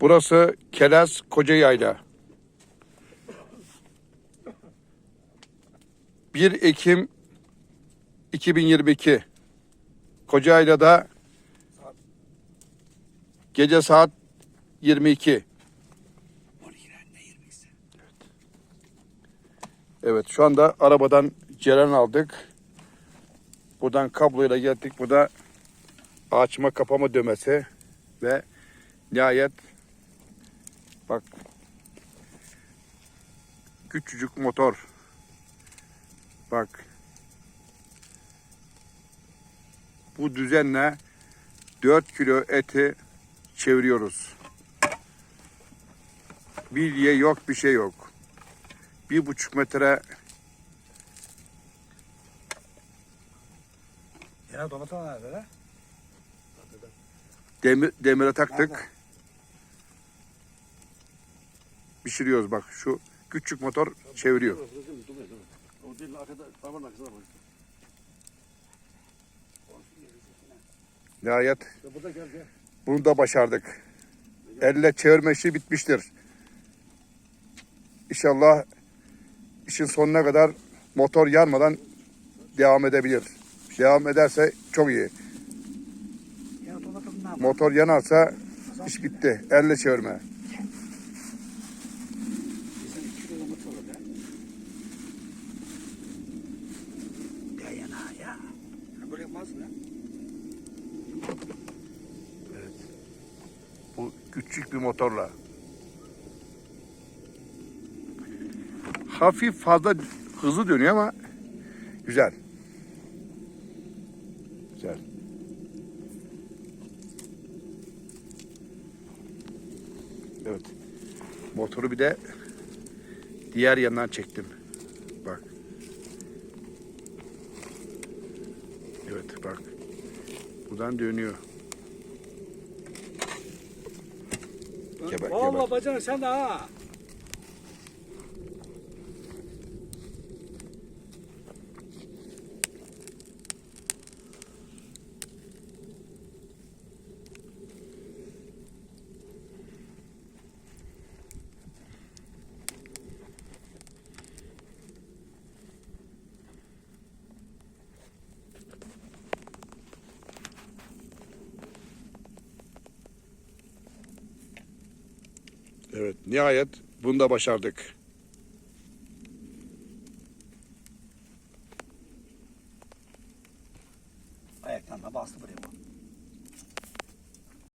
Burası Kelaz Koca Yayla. 1 Ekim 2022 Kocaeli'de gece saat 22. Evet şu anda arabadan ceren aldık. Buradan kabloyla geldik. Bu da açma kapama dömesi ve nihayet bak küçücük motor bak bu düzenle 4 kilo eti çeviriyoruz. Bilye yok bir şey yok. Bir buçuk metre Ya donatan nerede demir, demire taktık. Pişiriyoruz bak şu küçük motor çeviriyor. Nihayet bunu da başardık. Elle çevirme işi bitmiştir. İnşallah işin sonuna kadar motor yanmadan devam edebilir. Devam ederse çok iyi. Motor yanarsa iş bitti. Elle çevirme. Bizim iki kilometre olur ya. Ya yana ya. Ya Böyle yapmaz mı ya? Bu küçük bir motorla. Hafif fazla hızlı dönüyor ama güzel. Güzel. Evet. Motoru bir de diğer yandan çektim. Bak. Evet bak. Buradan dönüyor. 我我不挣钱的啊。Evet nihayet bunu da başardık. Ayaktan da bastı buraya bu.